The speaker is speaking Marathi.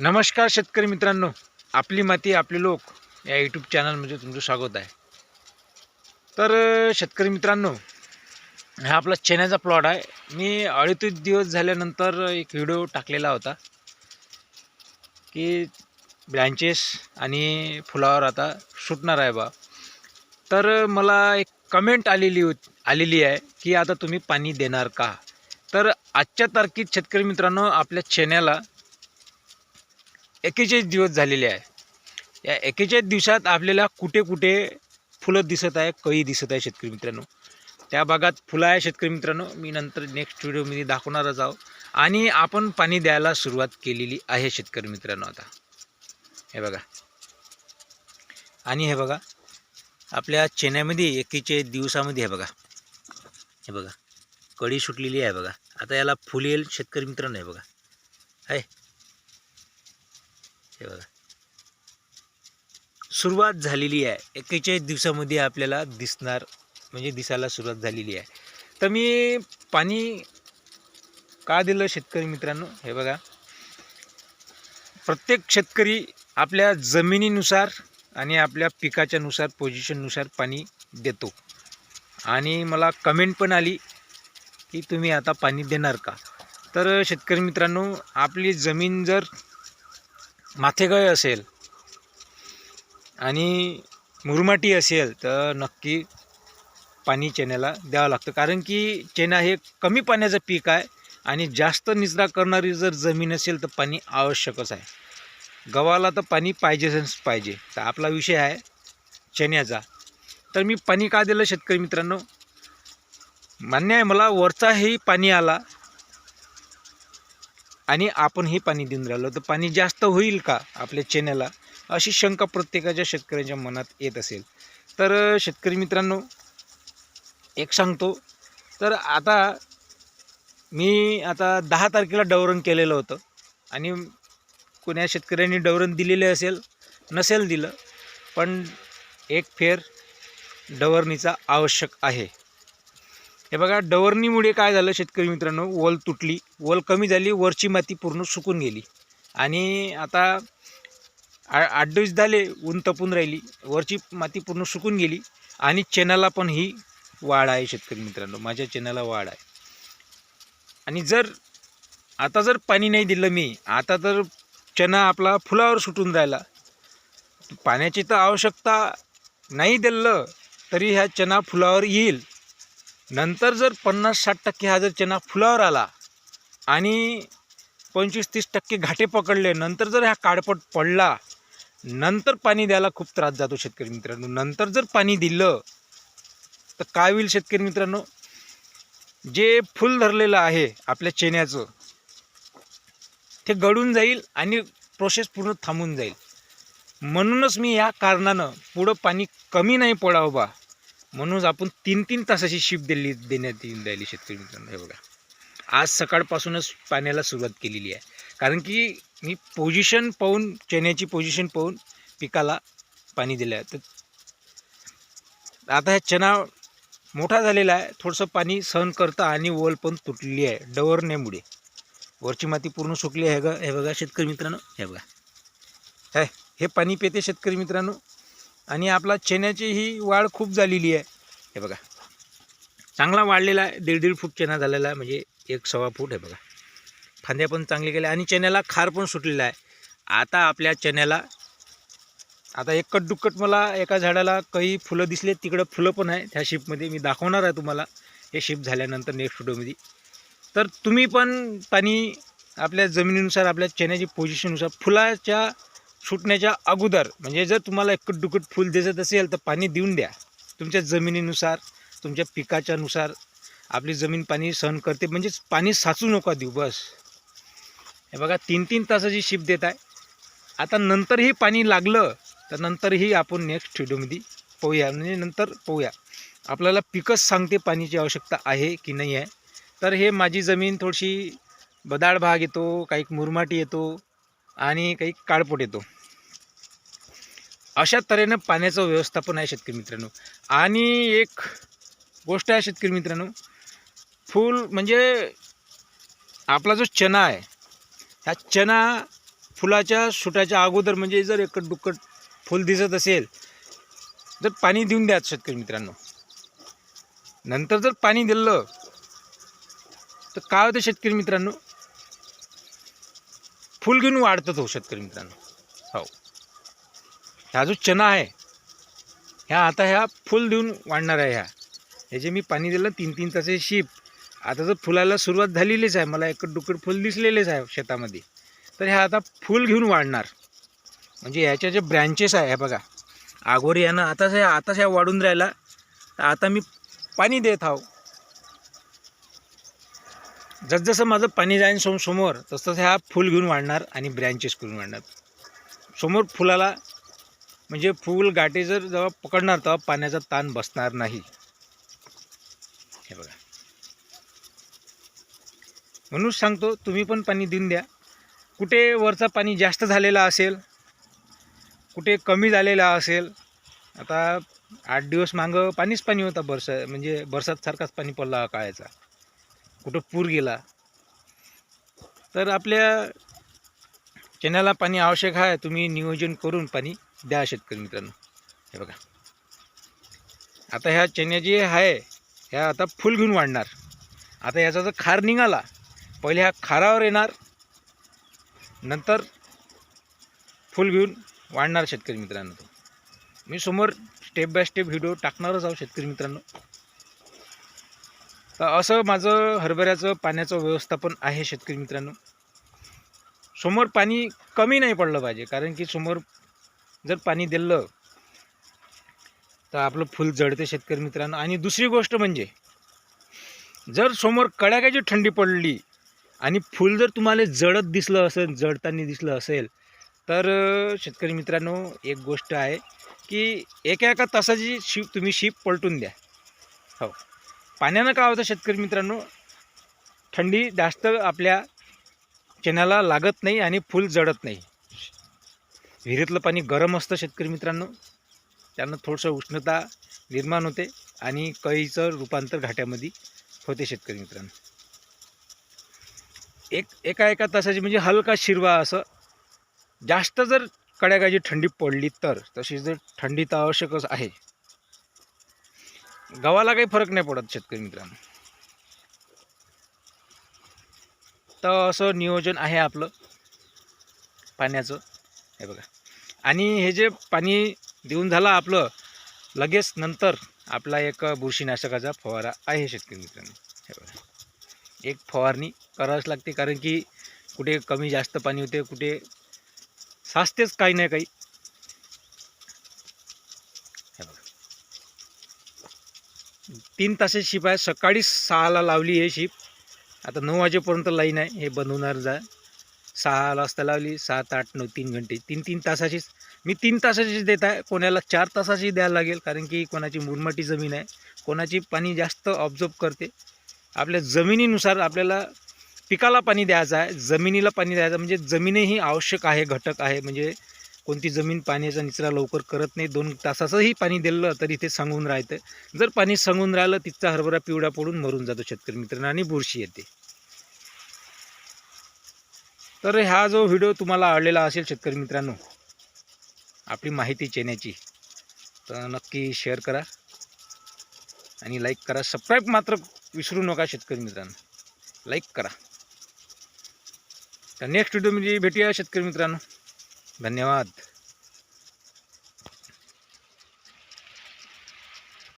नमस्कार शेतकरी मित्रांनो आपली माती आपले लोक या यूट्यूब चॅनलमध्ये तुमचं स्वागत आहे. तर शेतकरी मित्रांनो हा आपला चेन्याचा प्लॉट आहे. मी अडीतीस दिवस झाल्यानंतर एक व्हिडिओ टाकलेला होता की ब्रँचेस आणि फुलावर आता सुटणार आहे बा. तर मला एक कमेंट आलेली होत आलेली आहे की आता तुम्ही पाणी देणार का? तर आजच्या तारखेत शेतकरी मित्रांनो आपल्या चेन्याला एकेचाळीस दिवस झालेले आहे. या एकेचाळीस दिवसात आपल्याला कुठे कुठे फुलं दिसत आहे कळी दिसत आहे शेतकरी मित्रांनो. त्या भागात फुलं आहे शेतकरी मित्रांनो. मी नंतर नेक्स्ट व्हिडिओमध्ये दाखवणारच आहोत आणि आपण पाणी द्यायला सुरुवात केलेली आहे शेतकरी मित्रांनो आता. हे बघा. आणि हे बघा. आपल्या चेन्यामध्ये एकेचाळीस दिवसामध्ये हे बघा. हे बघा. कळी सुटलेली आहे बघा. आता याला फुल येईल शेतकरी मित्रांनो हे बघा. आहे. हे बघा. सुरुवात झालेली आहे. एकेचाळीस दिवसामध्ये आपल्याला दिसणार म्हणजे दिसायला सुरुवात झालेली आहे. तर मी पाणी का दिलं शेतकरी मित्रांनो? हे बघा. प्रत्येक शेतकरी आपल्या जमिनीनुसार आणि आपल्या पिकाच्यानुसार पोझिशननुसार पाणी देतो. आणि मला कमेंट पण आली की तुम्ही आता पाणी देणार का? तर शेतकरी मित्रांनो आपली जमीन जर माथेगाय असेल आणि मुरमाटी असेल तर नक्की पाणी चेन्याला द्यावं लागतं. कारण की चेना हे कमी पाण्याचं पीक आहे आणि जास्त निचरा करणारी जर जमीन असेल तर पाणी आवश्यकच आहे. गव्हाला तर पाणी पाहिजेच पाहिजे. तर आपला विषय आहे चण्याचा तर मी पाणी का दिलं शेतकरी मित्रांनो? मान्य आहे मला वरचाही पाणी आला. आणि आपणही पाणी देऊन राहिलो तर पाणी जास्त होईल का आपल्या चेन्याला? अशी शंका प्रत्येकाच्या शेतकऱ्याच्या मनात येत असेल. तर शेतकरी मित्रांनो एक सांगतो. तर आता मी आता दहा तारखेला डवरण केलेलं होतं. आणि कोण्या शेतकऱ्यांनी डवरण दिलेले असेल नसेल दिलं पण एक फेर डवरणीचा आवश्यक आहे. हे बघा डवरणीमुळे काय झालं शेतकरी मित्रांनो? वल तुटली. वल कमी झाली वरची माती पूर्ण सुकून गेली. आणि आता आ आठ दिवस झाले ऊन तपून राहिली. वरची माती पूर्ण सुकून गेली. आणि चेनाला पण ही वाढ आहे शेतकरी मित्रांनो. माझ्या चेनाला वाढ आहे. आणि जर आता जर पाणी नाही दिलं मी आता तर चना आपला फुलावर सुटून राहिला. पाण्याची तर आवश्यकता नाही दिलं तरी ह्या चना फुलावर येईल. नंतर जर पन्नास साठ टक्के हा जर चना फुलावर आला आणि पंचवीस तीस टक्के घाटे पकडले नंतर जर हा काळपट पडला नंतर पाणी द्यायला खूप त्रास जातो शेतकरी मित्रांनो. नंतर जर पाणी दिलं तर काय होईल शेतकरी मित्रांनो? जे फुल धरलेलं आहे आपल्या चेन्याचं ते गळून जाईल आणि प्रोसेस पूर्ण थांबून जाईल. म्हणूनच मी या कारणानं पुढं पाणी कमी नाही पडावं बा. म्हणून आपण तीन तीन तासाची शिप दिली देण्यात येऊन राहिली शेतकरी मित्रांनो हे बघा. आज सकाळपासूनच पाण्याला सुरुवात केलेली आहे. कारण की मी पोझिशन पाहून चण्याची पोझिशन पाहून पिकाला पाणी दिलं आहे. तर आता ह्या चणा मोठा झालेला आहे. थोडंसं पाणी सहन करतं आणि वल पण तुटलेली आहे डवरण्यामुळे. वरची माती पूर्ण सुकली आहे ग हे बघा शेतकरी मित्रांनो हे बघा. हे हे पाणी पेते शेतकरी मित्रांनो. आणि आपला चण्याची ही वाढ खूप झालेली आहे. हे बघा. चांगला वाढलेला आहे. दीड दीड फूट चेना झालेला आहे. म्हणजे एक सव्वा फूट आहे बघा. फांद्या पण चांगले केल्या आणि चण्याला खार पण सुटलेला आहे. आता आपल्या चण्याला आता एकट दुक्कट मला एका झाडाला काही फुलं दिसले तिकडं फुलं पण आहे. त्या शिपमध्ये मी दाखवणार आहे तुम्हाला. हे शिप झाल्यानंतर नेक्स्ट व्हिडिओमध्ये तर तुम्ही पण पाणी आपल्या जमिनीनुसार आपल्या चण्याची पोझिशननुसार फुलाच्या सुटण्याच्या अगोदर म्हणजे जर तुम्हाला एकट दुकट फुल दिसत असेल तर पाणी देऊन द्या. तुमच्या जमिनीनुसार तुमच्या पिकाच्यानुसार आपली जमीन पाणी सहन करते म्हणजेच पाणी साचू नका देऊ बस. हे बघा तीन तीन तासाची शिप देत आहे. आता नंतरही पाणी लागलं तर नंतरही आपण नेक्स्ट व्हिडिओमध्ये पाहूया. म्हणजे नंतर पाहूया. आपल्याला पिकच सांगते पाण्याची आवश्यकता आहे की नाही आहे. तर हे माझी जमीन थोडीशी बदाळ भाग येतो काही मुरमाटी येतो आणि काही काळपोट येतो. अशा तऱ्हेनं पाण्याचं व्यवस्थापन आहे शेतकरी मित्रांनो. आणि एक गोष्ट आहे शेतकरी मित्रांनो फूल म्हणजे आपला जो चना आहे ह्या चना फुलाच्या सुटाच्या अगोदर म्हणजे जर एकट दुक्कट फुल दिसत असेल तर पाणी देऊन द्या शेतकरी मित्रांनो. नंतर जर पाणी दिलं तर काय होतं शेतकरी मित्रांनो? फुल घेऊन वाढतं तो हो शेतकरी मित्रांनो. हा जो चना आहे ह्या आता ह्या फुल देऊन वाढणार आहे ह्या. ह्याचे मी पाणी दिलं तीन तीन तासे शिप आता तर फुलाला सुरुवात झालेलीच आहे मला एकट दुकट फुल दिसलेलेच आहे शेतामध्ये. तर ह्या आता फुल घेऊन वाढणार. म्हणजे ह्याच्या जे ब्रँचेस आहे ह्या बघा. आगोरी यानं आताच ह्या आताच ह्या वाढून राहिला. तर आता मी पाणी देत आहो. जसजसं माझं पाणी जाईन सोम समोर तसतसं ह्या फुल घेऊन वाढणार आणि ब्रँचेस करून वाढणार. समोर फुलाला म्हणजे फुल गाठी जर जेव्हा पकडणार तेव्हा पाण्याचा ताण बसणार नाही. हे बघा. म्हणून सांगतो तुम्ही पण पाणी देऊन द्या. कुठे वरचा पाणी जास्त झालेला असेल कुठे कमी झालेला असेल आता आठ दिवस मागं पाणीच पाणी होता बरसा म्हणजे बरसातसारखाच पाणी पडला काळाचा कुठं पूर गेला. तर आपल्या चण्याला पाणी आवश्यक आहे तुम्ही नियोजन करून पाणी द्या शेतकरी मित्रांनो. हे बघा. आता ह्या चण्या जे आहे ह्या आता फुल घेऊन वाढणार. आता याचा जर खार निघाला पहिले ह्या खारावर येणार नंतर फुल घेऊन वाढणार शेतकरी मित्रांनो तो. मी समोर स्टेप बाय स्टेप व्हिडिओ टाकणारच आहोत शेतकरी मित्रांनो. तर असं माझं हरभऱ्याचं पाण्याचं व्यवस्थापन आहे शेतकरी मित्रांनो. समोर पाणी कमी नाही पडलं पाहिजे कारण की समोर जर पाणी दिलं तर आपलं फुल जळते शेतकरी मित्रांनो. आणि दुसरी गोष्ट म्हणजे जर समोर कडाक्याची थंडी पडली आणि फुल जर तुम्हाला जळत दिसलं असेल जळताना दिसलं असेल तर शेतकरी मित्रांनो एक गोष्ट आहे की एका एका तासाची शिप तुम्ही शिप पलटून द्या. हो. पाण्यानं काय होतं शेतकरी मित्रांनो थंडी जास्त आपल्या चण्याला लागत नाही आणि फुल जडत नाही. विहिरीतलं पाणी गरम असतं शेतकरी मित्रांनो. त्यानं थोडंसं उष्णता निर्माण होते आणि कळीचं रूपांतर घाट्यामध्ये होते शेतकरी मित्रांनो. एक एका एका तासाची म्हणजे हलका शिरवा असं. जास्त जर कड्याकाची थंडी पडली तर तशी जर थंडी तर आवश्यकच आहे. गव्हाला काही फरक नाही पडत शेतकरी मित्रांनो. तर असं नियोजन आहे आपलं. पाण्याचं. हे बघा. आणि हे जे पाणी देऊन झालं आपलं लगेच नंतर आपला एक बुरशीनाशकाचा फवारा आहे शेतकरी मित्रांनो. हे बघा. एक फवारणी करावीच लागते कारण की कुठे कमी जास्त पाणी होते कुठे साचतेच काही नाही काही. हे बघा. तीन तासाची शिप आहे सकाळी सहाला लावली हे शिप आता नऊ वाजेपर्यंत लाईन आहे. हे बंद होणार जा. सहा वाजता लावली. सात आठ नऊ तीन घंटे. तीन तीन तासाचीच. मी तीन तासाचीच देत आहे. कोणाला चार तासाची द्यायला लागेल. कारण की कोणाची मुरमाटी जमीन आहे. कोणाची पाणी जास्त ऑब्झर्व करते. आपल्या जमिनीनुसार आपल्याला पिकाला पाणी द्यायचं आहे. जमिनीला पाणी द्यायचं म्हणजे जमीनही आवश्यक आहे. घटक आहे. म्हणजे कोणती जमीन पाण्याचा निचरा लवकर करत नाही. दोन तासाचंही पाणी दिलं तरी ते सांगून राहतं. जर पाणी सांगून राहिलं तिथचा हरभरा पिवळा पडून मरून जातो शेतकरी मित्रांनो. आणि बुरशी येते. तर हा जो व्हिडिओ तुम्हाला आवडलेला असेल शेतकरी मित्रांनो आपली माहिती चेण्याची तर नक्की शेअर करा आणि लाईक करा. सबस्क्राईब मात्र विसरू नका शेतकरी मित्रांनो. लाईक करा. तर नेक्स्ट व्हिडिओ म्हणजे भेटूया शेतकरी मित्रांनो. धन्यवाद.